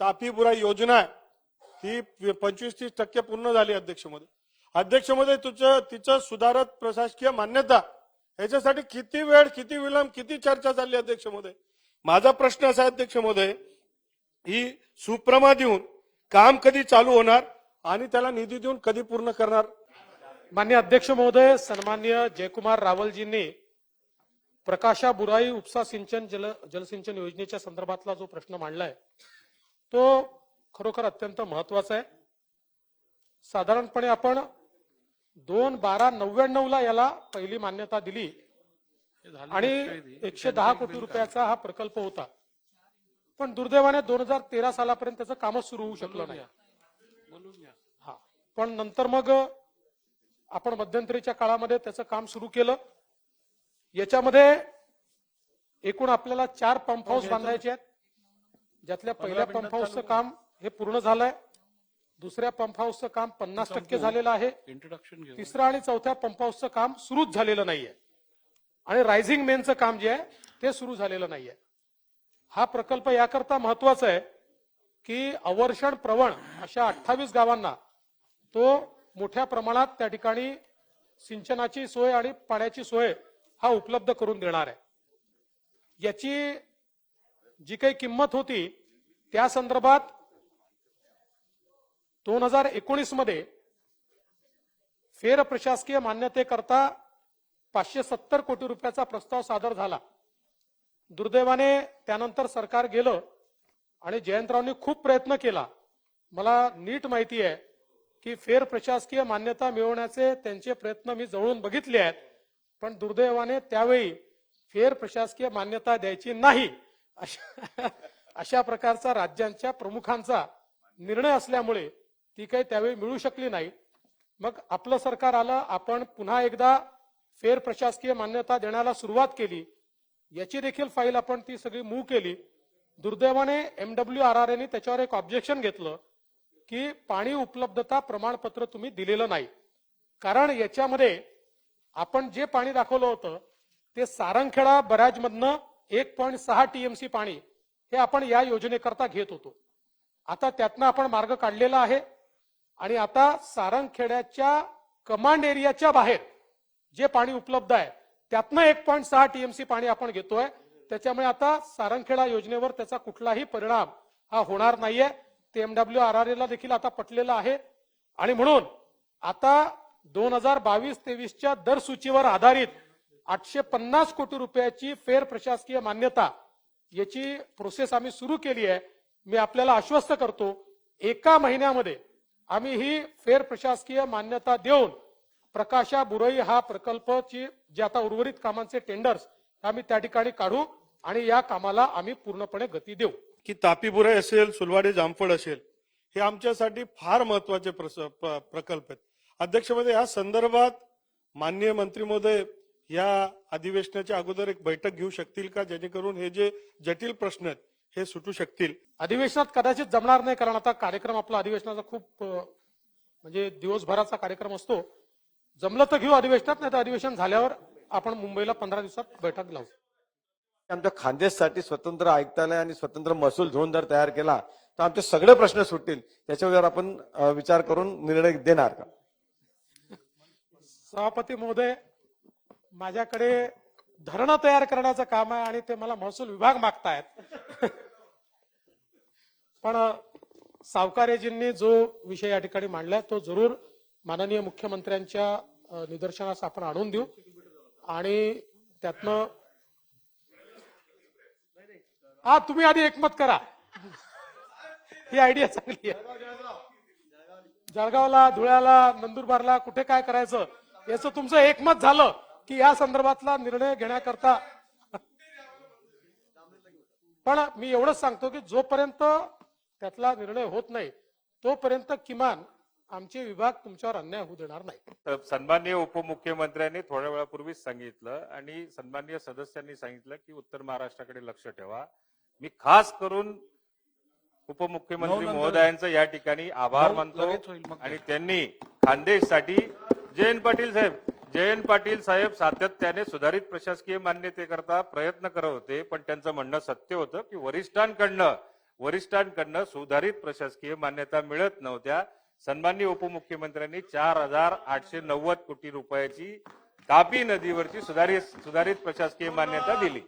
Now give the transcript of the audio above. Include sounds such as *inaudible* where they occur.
तापी बुराई योजना आहे. ही पंचवीस तीस टक्के पूर्ण झाली अध्यक्ष अध्यक्षमध्ये अध्यक्ष तुझं तिचं सुधारत प्रशासकीय मान्यता. ह्याच्यासाठी किती वेळ किती विलंब किती चर्चा चालली अध्यक्ष महोदय माझा प्रश्न असा आहे अध्यक्ष महोदय ही सुप्रमा देऊन काम कधी चालू होणार आणि त्याला निधी देऊन कधी पूर्ण करणार? मान्य अध्यक्ष महोदय सन्मान्य जयकुमार रावलजींनी प्रकाशा बुराई उपसा सिंचन जल जलसिंचन योजनेच्या संदर्भातला जो प्रश्न मांडलाय तो खरोखर अत्यंत महत्त्वाचा आहे. साधारणपणे आपण दोन बारा नव्याण्णव ला याला पहिली मान्यता दिली. आणि एकशे दहा कोटी रुपयाचा हा प्रकल्प होता. पण दुर्दैवाने दोन हजार तेरा सालापर्यंत त्याचं कामच सुरू होऊ शकलं नाही. हा. पण नंतर मग आपण मध्यंतरीच्या काळामध्ये त्याचं काम सुरू केलं. याच्यामध्ये एकूण आपल्याला चार पंप हाऊस बांधायचे आहेत. ज्यातल्या पहिल्या पंप हाऊसचं काम हे पूर्ण झालंय. दुसऱ्या पंप हाऊसचं काम पन्नास टक्के झालेलं आहे. इंट्रोडक्शन तिसरं आणि चौथ्या पंप हाऊसचं काम सुरूच झालेलं नाहीये. आणि रायझिंग मेनचं काम जे आहे ते सुरू झालेलं नाहीये. हा प्रकल्प याकरता महत्त्वाचा आहे की अवर्षण प्रवण अशा अठ्ठावीस गावांना तो मोठ्या प्रमाणात त्या ठिकाणी सिंचनाची सोय आणि पाण्याची सोय हा उपलब्ध करून देणार आहे. याची जी काही किंमत होती त्या संदर्भात दोन हजार एकोणीसमध्ये फेर प्रशासकीय मान्यतेकरता पाचशे सत्तर कोटी रुपयाचा प्रस्ताव सादर झाला. दुर्दैवाने त्यानंतर सरकार गेलं आणि जयंतरावनी खूप प्रयत्न केला. मला नीट माहिती आहे की फेर प्रशासकीय मान्यता मिळवण्याचे त्यांचे प्रयत्न मी जवळून बघितले आहेत पण दुर्दैवाने त्यावेळी फेर प्रशासकीय मान्यता द्यायची नाही. अशा *laughs* अशा प्रकारचा राज्यांच्या प्रमुखांचा निर्णय असल्यामुळे ती काही त्यावेळी मिळू शकली नाही. मग आपलं सरकार आलं आपण पुन्हा एकदा फेर प्रशासकीय मान्यता देण्याला सुरुवात केली. याची देखील फाईल आपण ती सगळी मूव्ह केली. दुर्दैवाने एमडब्ल्यू आर आर एने त्याच्यावर एक ऑब्जेक्शन घेतलं की पाणी उपलब्धता प्रमाणपत्र तुम्ही दिलेलं नाही. कारण याच्यामध्ये आपण जे पाणी दाखवलं होतं ते सारंगखेडा बऱ्याजमधनं एक पॉईंट सहा टीएमसी पाणी हे आपण या योजनेकरता घेत होतो. आता त्यातनं आपण मार्ग काढलेला आहे आणि आता सारंगखेड्याच्या कमांड एरियाच्या बाहेर जे पाणी उपलब्ध आहे त्यातनं एक पॉईंट सहा टीएमसी पाणी आपण घेतोय. त्याच्यामुळे आता सारंगखेडा योजनेवर त्याचा कुठलाही परिणाम हा होणार नाहीये. ते एमडब्ल्यू आर आर एला देखील आता पटलेलं आहे. आणि म्हणून आता दोन हजार बावीस तेवीसच्या दर सूचीवर आधारित आठशे पन्नास कोटी रुपयाची फेर प्रशासकीय मान्यता याची प्रोसेस आम्ही सुरू केली आहे. मी आपल्याला आश्वस्त करतो एका महिन्यामध्ये आम्ही ही फेर प्रशासकीय मान्यता देऊन प्रकाशा बुरई हा प्रकल्पची जे आता उर्वरित कामांचे टेंडर्स आम्ही त्या ठिकाणी काढू आणि या कामाला आम्ही पूर्णपणे गती देऊ. की तापी बुराई असेल सुलवाडी जामफळ असेल हे आमच्यासाठी फार महत्त्वाचे प्रस- प्र- प्रकल्प आहेत. अध्यक्ष महोदय या संदर्भात माननीय मंत्री महोदय या अधिवेशनाच्या अगोदर एक बैठक घेऊ शकतील का? जेणेकरून हे जे जटिल प्रश्न आहेत हे सुटू शकतील. अधिवेशनात कदाचित जमणार नाही कारण आता कार्यक्रम आपला अधिवेशनाचा खूप म्हणजे दिवसभराचा कार्यक्रम असतो. जमलं तर घेऊ अधिवेशनात नाही तर अधिवेशन झाल्यावर आपण मुंबईला पंधरा दिवसात बैठक लावू. आमच्या खानदेशसाठी स्वतंत्र आयुक्तालय आणि स्वतंत्र महसूल झोन जर तयार केला तर आमचे सगळे प्रश्न सुटतील. त्याच्यावर आपण विचार करून निर्णय देणार का? सभापती महोदय माझ्याकडे धरणं तयार करण्याचं काम आहे आणि ते मला महसूल विभाग मागतायत. पण सावकारेजींनी जो विषय या ठिकाणी मांडलाय तो जरूर माननीय मुख्यमंत्र्यांच्या निदर्शनास आपण आणून देऊ. आणि त्यातनं हा तुम्ही आधी एकमत करा. ही आयडिया चांगली आहे. जळगावला धुळ्याला नंदुरबारला कुठे काय करायचं याचं तुमचं एकमत झालं. की या संदर्भातला निर्णय घेण्याकरता पण मी एवढंच सांगतो की जोपर्यंत त्यातला निर्णय होत नाही तोपर्यंत किमान आमचे विभाग तुमच्यावर अन्याय होऊ देणार नाही तर सन्माननीय उपमुख्यमंत्र्यांनी थोड्या वेळापूर्वीच सांगितलं आणि सन्माननीय सदस्यांनी सांगितलं की उत्तर महाराष्ट्राकडे लक्ष ठेवा मी खास करून उपमुख्यमंत्री महोदयांचं या ठिकाणी आभार मानतो. आणि त्यांनी खानदेशसाठी जयंत पाटील साहेब जयंत पाटील साहेब सातत्याने सुधारित प्रशासकीय मान्यतेकरता प्रयत्न करत होते पण त्यांचं म्हणणं सत्य होतं की वरिष्ठांकडनं वरिष्ठांकडनं सुधारित प्रशासकीय मान्यता मिळत नव्हत्या. सन्माननीय उपमुख्यमंत्र्यांनी चार हजार आठशे नव्वद कोटी रुपयाची तापी नदीवरची सुधारित सुधारित प्रशासकीय मान्यता दिली.